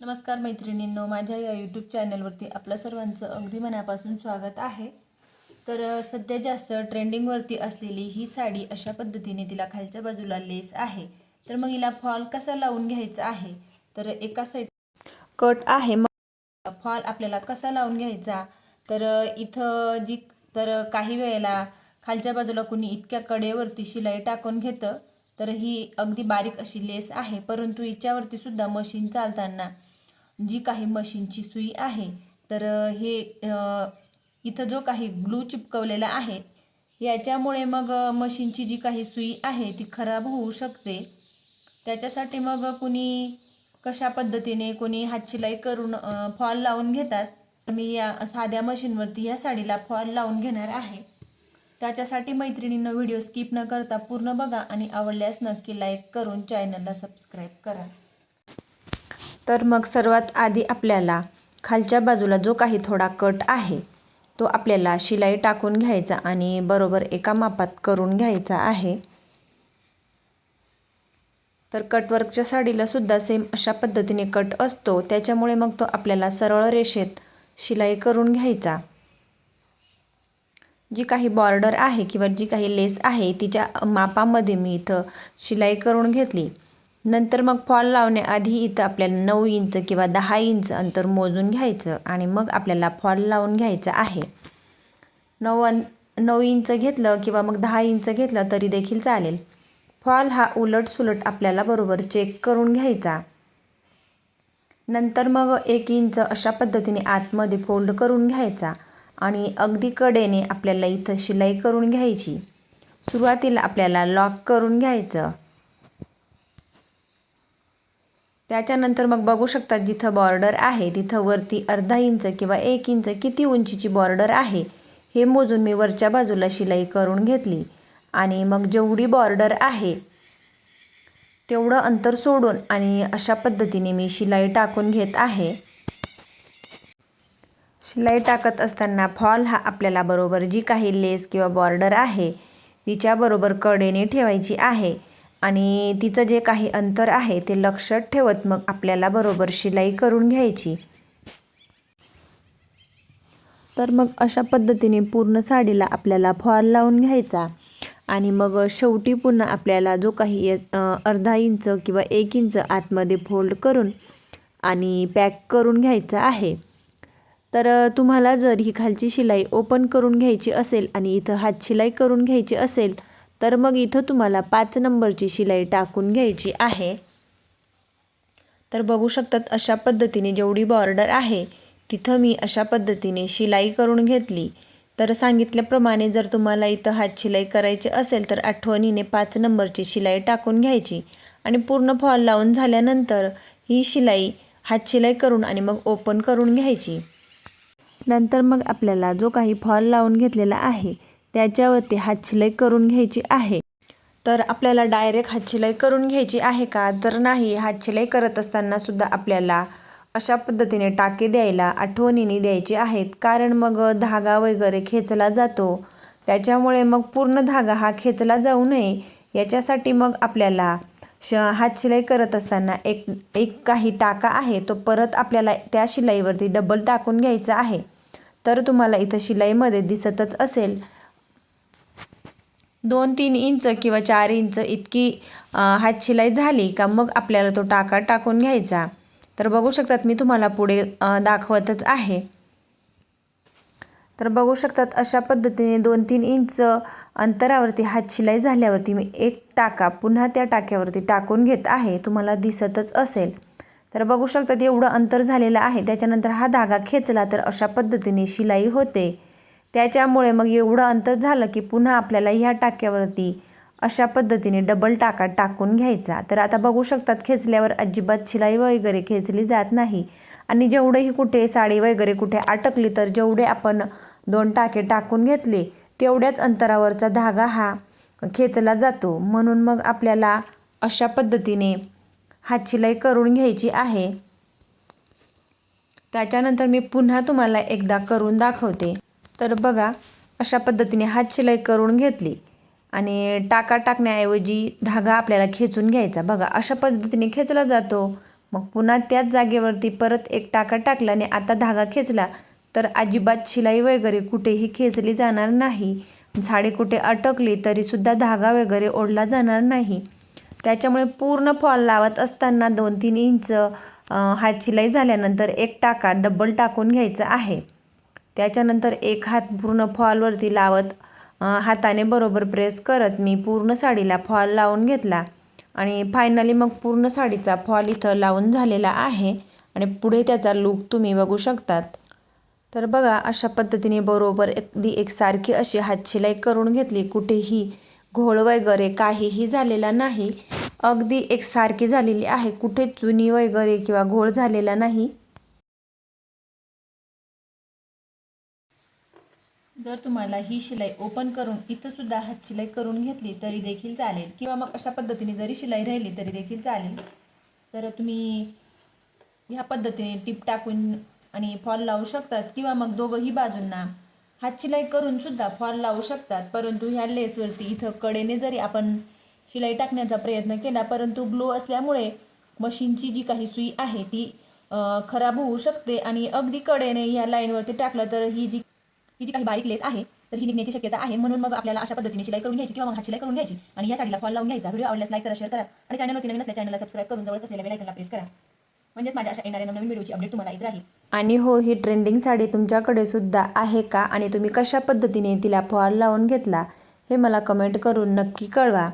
नमस्कार मैत्रिणींनो माझ्या या यूट्यूब चॅनलवरती आपलं सर्वांचं अगदी मनापासून स्वागत आहे. तर सध्या जास्त ट्रेंडिंगवरती असलेली ही साडी अशा पद्धतीने तिला खालच्या बाजूला लेस आहे. तर मग हिला फॉल कसा लावून घ्यायचा आहे? तर एका साईड कट आहे. मग फॉल आपल्याला कसा लावून घ्यायचा? तर इथं जी तर काही वेळेला खालच्या बाजूला कुणी इतक्या कडेवरती शिलाई टाकून घेतं तर ही अगदी बारीक अशी लेस आहे. परंतु हिच्यावरती सुद्धा मशीन चालताना जी काही मशीनची सुई आहे तर हे इथं जो काही ग्लू चिपकवलेला आहे याच्यामुळे मग मशीनची जी काही सुई आहे ती खराब होऊ शकते. त्याच्यासाठी मग कुणी कशा पद्धतीने कोणी हातशिलाई करून फॉल लावून घेतात मी या साध्या मशीनवरती ह्या साडीला फॉल लावून घेणार आहे. त्याच्यासाठी मैत्रिणींना व्हिडिओ स्किप न करता पूर्ण बघा आणि आवडल्यास नक्की लाईक करून चॅनलला सबस्क्राईब करा. तर मग सर्वात आधी आपल्याला खालच्या बाजूला जो काही थोडा कट आहे तो आपल्याला शिलाई टाकून घ्यायचा आणि बरोबर एका मापात करून घ्यायचा आहे. तर कटवर्कच्या साडीला सुद्धा सेम अशा पद्धतीने कट असतो. त्याच्यामुळे मग तो आपल्याला सरळ रेषेत शिलाई करून घ्यायचा. जी काही बॉर्डर आहे किंवा जी काही लेस आहे तिच्या मापामध्ये मी इथं शिलाई करून घेतली. नंतर मग फॉल लावण्याआधी इथं आपल्याला नऊ इंच किंवा दहा इंच अंतर मोजून घ्यायचं आणि मग आपल्याला फॉल लावून घ्यायचं आहे. नऊ अं नऊ इंच घेतलं किंवा मग दहा इंच घेतलं तरी देखील चालेल. फॉल हा उलट सुलट आपल्याला बरोबर चेक करून घ्यायचा. नंतर मग एक इंच अशा पद्धतीने आतमध्ये फोल्ड करून घ्यायचा आणि अगदी कडेने आपल्याला इथं शिलाई करून घ्यायची. सुरुवातीला आपल्याला लॉक करून घ्यायचं. त्याच्यानंतर मग बघू शकता जिथं बॉर्डर आहे तिथं वरती अर्धा इंच किंवा एक इंच किती उंचीची बॉर्डर आहे हे मोजून मी वरच्या बाजूला शिलाई करून घेतली. आणि मग जेवढी बॉर्डर आहे तेवढं अंतर सोडून आणि अशा पद्धतीने मी शिलाई टाकून घेत आहे. शिलाई टाकत असताना फॉल हा आपल्याला बरोबर जी काही लेस किंवा बॉर्डर आहे तिच्याबरोबर कडेने ठेवायची आहे. आणि तिचं जे काही अंतर आहे ते लक्षात ठेवत मग आपल्याला बरोबर शिलाई करून घ्यायची. तर मग अशा पद्धतीने पूर्ण साडीला आपल्याला फॉल लावून घ्यायचा. आणि मग शेवटी पुन्हा आपल्याला जो काही अर्धा इंच किंवा एक इंच आतमध्ये फोल्ड करून आणि पॅक करून घ्यायचा आहे. तर तुम्हाला जर ही खालची शिलाई ओपन करून घ्यायची असेल आणि इथं हात शिलाई करून घ्यायची असेल तर मग इथं तुम्हाला पाच नंबरची शिलाई टाकून घ्यायची आहे. तर बघू शकतात अशा पद्धतीने जेवढी बॉर्डर आहे तिथं मी अशा पद्धतीने शिलाई करून घेतली. तर सांगितल्याप्रमाणे जर तुम्हाला इथं हात शिलाई करायची असेल तर आठवणीने पाच नंबरची शिलाई टाकून घ्यायची आणि पूर्ण फॉल लावून झाल्यानंतर ही शिलाई हात शिलाई करून आणि मग ओपन करून घ्यायची. नंतर मग आपल्याला जो काही फॉल लावून घेतलेला आहे त्याच्यावरती हातशिलाई करून घ्यायची आहे. तर आपल्याला डायरेक्ट हातशिलाई करून घ्यायची आहे का? तर नाही हातशिलाई करत असताना सुद्धा आपल्याला अशा पद्धतीने टाके द्यायला आठवणीने द्यायचे आहेत. कारण मग धागा वगैरे खेचला जातो. त्याच्यामुळे मग पूर्ण धागा हा खेचला जाऊ नये. याच्यासाठी मग आपल्याला श हातशिलाई करत असताना एक एक काही टाका आहे तो परत आपल्याला त्या शिलाईवरती डबल टाकून घ्यायचा आहे. तर तुम्हाला इथं शिलाईमध्ये दिसतच असेल. दोन तीन इंच किंवा चार इंच इतकी हात हातशिलाई झाली का मग आपल्याला तो टाका टाकून घ्यायचा. तर बघू शकतात मी तुम्हाला पुढे दाखवतच आहे. तर बघू शकतात अशा पद्धतीने दोन तीन इंच अंतरावरती हातशिलाई झाल्यावरती मी एक टाका पुन्हा त्या टाक्यावरती टाकून घेत आहे. तुम्हाला दिसतच असेल. तर बघू शकतात एवढं अंतर झालेलं आहे. त्याच्यानंतर हा धागा खेचला तर अशा पद्धतीने शिलाई होते. त्याच्यामुळे मग एवढं अंतर झालं की पुन्हा आपल्याला ह्या टाक्यावरती अशा पद्धतीने डबल टाका टाकून घ्यायचा. तर आता बघू शकतात खेचल्यावर अजिबात शिलाई वगैरे खेचली जात नाही. आणि जेवढेही कुठे साडी वगैरे कुठे अटकली तर जेवढे आपण दोन टाके टाकून घेतले तेवढ्याच अंतरावरचा धागा हा खेचला जातो. म्हणून मग आपल्याला अशा पद्धतीने हातशिलाई करून घ्यायची आहे. त्याच्यानंतर मी पुन्हा तुम्हाला एकदा करून दाखवते. तर बघा अशा पद्धतीने हातशिलाई करून घेतली. आणि टाका टाकण्याऐवजी धागा आपल्याला खेचून घ्यायचा. बघा अशा पद्धतीने खेचला जातो. मग पुन्हा त्याच जागेवरती परत एक टाका टाकला आणि आता धागा खेचला तर अजिबात शिलाई वगैरे कुठेही खेचली जाणार नाही. झाडे कुठे अटकली तरीसुद्धा धागा वगैरे ओढला जाणार नाही. त्याच्यामुळे पूर्ण फॉल लावत असताना दोन तीन इंच हात शिलाई झाल्यानंतर एक टाका डबल टाकून घ्यायचा आहे. त्याच्यानंतर एक हात पूर्ण फॉलवरती लावत हाताने बरोबर प्रेस करत मी पूर्ण साडीला फॉल लावून घेतला. आणि फायनली मग पूर्ण साडीचा फॉल इथं लावून झालेला आहे आणि पुढे त्याचा लूक तुम्ही बघू शकतात. तर बघा अशा पद्धतीने बरोबर अगदी एकसारखी अशी हातशिलाई करून घेतली. कुठेही घोळ वगैरे काहीही झालेला नाही. अगदी एकसारखी झालेली आहे. कुठे चुनी वगैरे किंवा घोळ झालेला नाही. जर तुम्हाला ही शिलाई ओपन करून इथं सुद्धा हात शिलाई करून घेतली तरी देखील चालेल. किंवा मग अशा पद्धतीने जरी शिलाई राहिली तरी देखील चालेल. तर तुम्ही ह्या पद्धतीने टिप टाकून आणि फॉल लावू शकतात. किंवा मग दोघंही बाजूंना हात शिलाई करून सुद्धा फॉल लावू शकतात. परंतु ह्या लेसवरती इथं कडेने जरी आपण शिलाई टाकण्याचा प्रयत्न केला परंतु ग्लो असल्यामुळे मशीनची जी काही सुई आहे ती खराब होऊ शकते. आणि अगदी कडेने ह्या लाईनवरती टाकलं तर ही जी ही जी काही बारीक लेस आहे तर ही निघण्याची शक्यता आहे. म्हणून मग आपल्याला अशा पद्धतीने शिलाई करून घ्यायची किंवा मग हात शिलाई करून घ्यायची. आणि या साडीला फॉल लावून घ्यायचा. व्हिडिओ आवडल्यास लाईक करा शेअर करा. आणि चॅनलवरती नवीन असल्या चॅनलला सबस्क्राईब करून जवळच असलेल्या बेलायकनला प्रेस करा. म्हणजेच माझ्या अशा येणाऱ्या नवीन व्हिडिओची अपडेट तुम्हाला येत राहील. आणि हो ही ट्रेंडिंग साडी तुमच्याकडे सुद्धा आहे का? आणि तुम्ही कशा पद्धतीने तिला फॉल लावून घेतला? हे मला कमेंट करून नक्की कळवा.